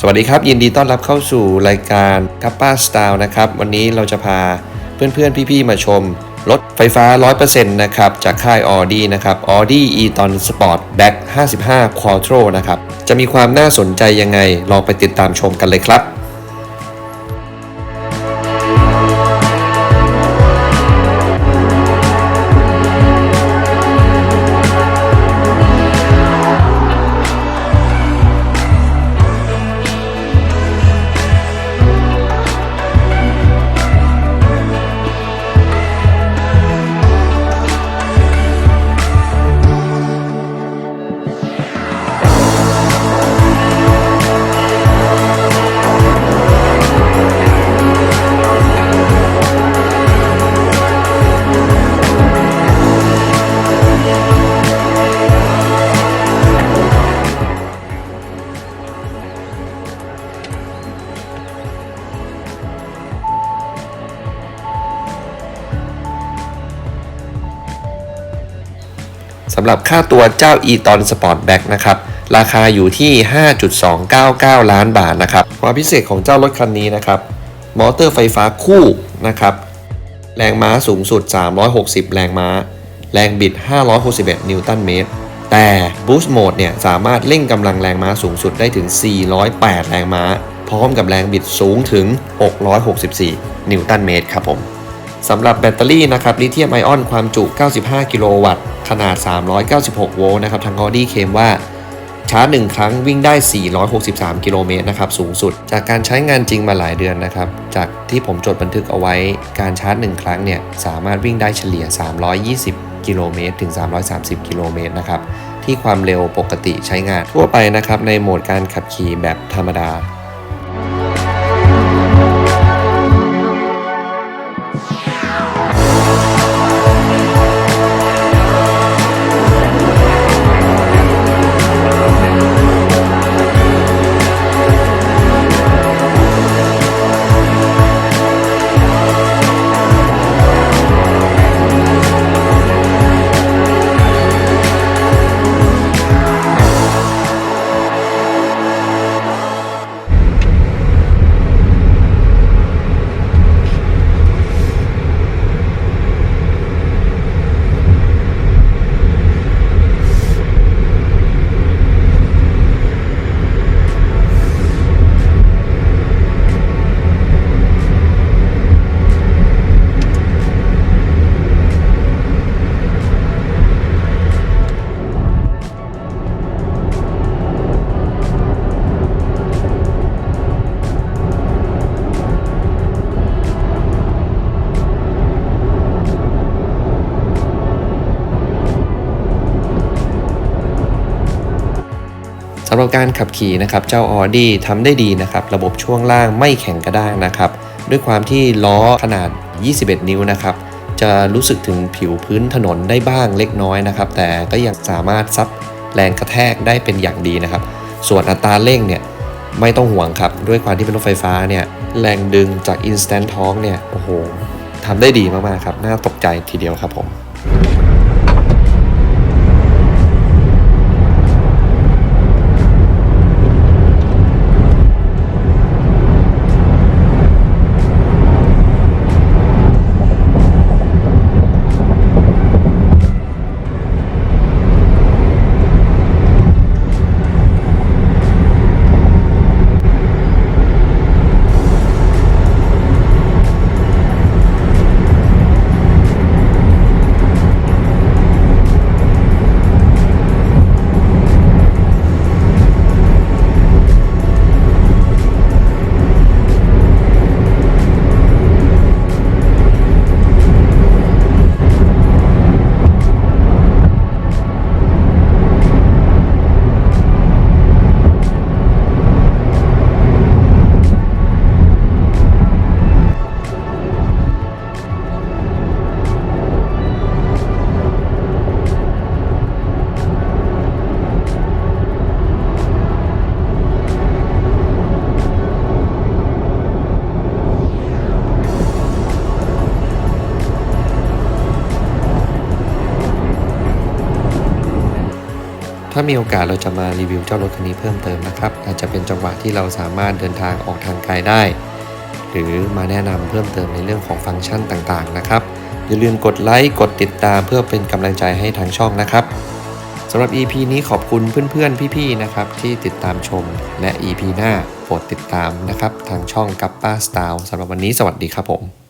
สวัสดีครับ ยินดีต้อนรับเข้าสู่รายการคัปป้าสตา l นะครับ วันนี้เราจะพาเพื่อนๆ พี่ๆ มาชม รถไฟฟ้า 100%นะครับ จากค่าย Audi นะครับ Audi e-tron Sport Back 55 Quattro นะครับ จะมีความน่าสนใจยังไง ลองไปติดตามชมกันเลยครับ สำหรับค่าตัวเจ้า e-tron Sportback นะครับราคาอยู่ที่ 5.299 ล้านบาทนะครับความพิเศษของเจ้ารถคันนี้นะครับมอเตอร์ไฟฟ้าคู่นะครับแรงม้าสูงสุด 360 แรงม้า แรงบิด 561 นิวตันเมตร แต่ Boost Mode เนี่ยสามารถเร่งกำลังแรงม้าสูงสุดได้ถึง 408 แรงม้า พร้อมกับแรงบิดสูงถึง 664 นิวตันเมตรครับผม สำหรับแบตเตอรี่นะครับลิเธียมไอออนความจุ 95 กิโลวัตต์ ขนาด 396 โวลต์นะครับทาง Audi เคมว่าชาร์จ 1 ครั้งวิ่งได้ 463 กิโลเมตรนะครับสูงสุด จากการใช้งานจริงมาหลายเดือนนะครับ จากที่ผมจดบันทึกเอาไว้การชาร์จ 1 ครั้งเนี่ยสามารถวิ่งได้เฉลี่ย 320 กิโลเมตรถึง 330 กิโลเมตรนะครับที่ความเร็วปกติใช้งานทั่วไปนะครับในโหมดการขับขี่แบบธรรมดาำหรับการขับขี่นะครับเจ้า Audi ทำได้ดีนะครับระบบช่วงล่างไม่แข็งกระด้างนะครับด้วยความที่ล้อขนาด 21 นิ้วนะครับจะรู้สึกถึงผิวพื้นถนนได้บ้างเล็กน้อยนะครับแต่ก็ยังสามารถซับแรงกระแทกได้เป็นอย่างดีนะครับ ส่วนอัตราเร่งเนี่ยไม่ต้องห่วงครับ ด้วยความที่เป็นรถไฟฟ้าเนี่ยแรงดึงจาก Instant Torque เนี่ยโอ้โหทำได้ดีมากๆครับ น่าตกใจทีเดียวครับผม ถ้ามีโอกาสเราจะมารีวิวเจ้ารถคันนี้เพิ่มเติมนะครับ อาจจะเป็นจังหวะที่เราสามารถเดินทางออกทางไกลได้ หรือมาแนะนำเพิ่มเติมในเรื่องของฟังก์ชันต่างๆนะครับ อย่าลืมกดไลค์กดติดตามเพื่อเป็นกำลังใจให้ทางช่องนะครับสำหรับ EP นี้ขอบคุณเพื่อนๆพี่ๆนะครับที่ติดตามชมและ EP หน้าโปรดติดตามนะครับทางช่องกัปป้าสตาลสำหรับวันนี้สวัสดีครับผม